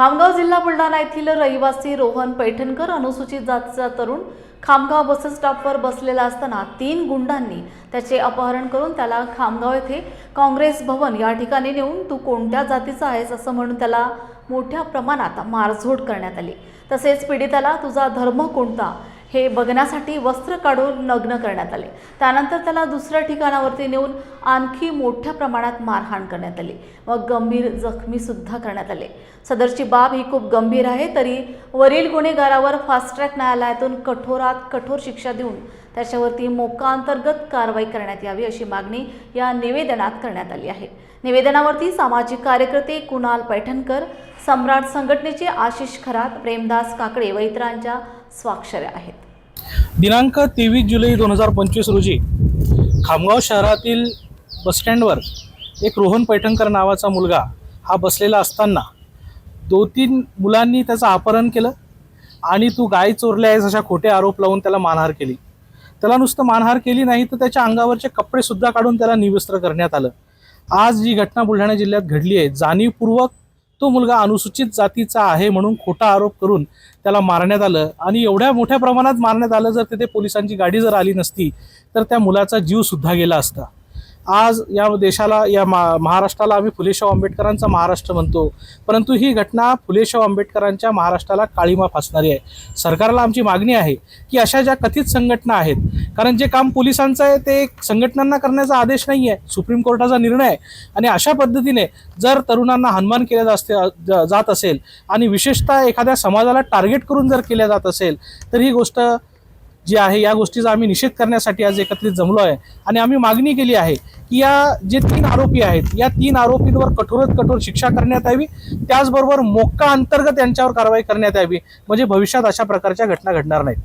खामगाव जिल्हा बुलढाणा येथील रहिवासी रोहन पैठणकर अनुसूचित जातीचा तरुण खामगाव बस स्टॉपवर बसलेला असताना तीन गुंडांनी त्याचे अपहरण करून त्याला खामगाव येथे काँग्रेस भवन या ठिकाणी नेऊन तू कोणत्या जातीचा आहेस असं म्हणून त्याला मोठ्या प्रमाणात मारझोड करण्यात आली. तसेच पीडिताला तुझा धर्म कोणता? हे बघण्यासाठी वस्त्र काढून नग्न करण्यात आले. त्यानंतर त्याला दुसऱ्या ठिकाणावरती नेऊन आणखी मोठ्या प्रमाणात मारहाण करण्यात आली. व गंभीर जखमीसुद्धा करण्यात आले. सदरची बाब ही खूप गंभीर आहे तरी वरील गुन्हेगारावर फास्ट ट्रॅक न्यायालयातून कठोरात कठोर शिक्षा देऊन त्याच्यावरती मोकांतर्गत कारवाई करण्यात यावी अशी मागणी या निवेदनात करण्यात आली आहे. निवेदनावरती सामाजिक कार्यकर्ते कुणाल पैठणकर सम्राट संघटनेचे आशिष खरात प्रेमदास काकडे व इतरांच्या स्वाक्षऱ्या आहेत. दिनांक तेवीस जुलै दोन हजार पंचवीस रोजी खामगाव शहरातील बसस्टँडवर एक रोहन पैठणकर नावाचा मुलगा हा बसलेला असताना दो तीन मुलांनी त्याचं अपहरण केलं आणि तू गाय चोरले आहेस अशा खोटे आरोप लावून त्याला मानहार केली. त्याला नुसतं मानहार केली नाही तर त्याच्या अंगावरचे कपडेसुद्धा काढून त्याला निवस्त्र करण्यात आलं. आज जी घटना बुलढाणा जिल्ह्यात घडली आहे जाणीवपूर्वक तो मुलगा अनुसूचित जातीचा आहे म्हणून खोटा आरोप करून त्याला मारण्यात आलं. आणि एवढ्या मोठ्या प्रमाणात मारण्यात आलं जर तिथे पोलिसांची गाडी जर आली नसती तर त्या मुलाचा जीव सुद्धा गेला असता. आज या देशाला या मा महाराष्ट्राला आम्ही फुलेशाव आंबेडकरांचा महाराष्ट्र म्हणतो. परंतु ही घटना फुलेशाव आंबेडकरांच्या महाराष्ट्राला काळीमा फासणारी आहे. सरकारला आमची मागणी आहे की अशा ज्या कथित संघटना आहेत कारण जे काम पोलिसांचं आहे ते संघटनांना करण्याचा आदेश नाही आहे सुप्रीम कोर्टाचा निर्णय आहे. आणि अशा पद्धतीने जर तरुणांना हनुमान केल्या जास्त जात असेल आणि विशेषतः एखाद्या समाजाला टार्गेट करून जर केल्या जात असेल तर ही गोष्ट जी आहे या गोष्टीचा आम्ही निषेध करण्यासाठी आज एकत्रित जमलो आहे आणि आम्ही मागणी केली आहे की या जे तीन आरोपी आहेत या तीन आरोपींवर कठोरात कठोर शिक्षा करण्यात यावी. त्याचबरोबर मोक्का अंतर्गत यांच्यावर कारवाई करण्यात यावी. म्हणजे भविष्यात अशा प्रकारच्या घटना घडणार नाहीत.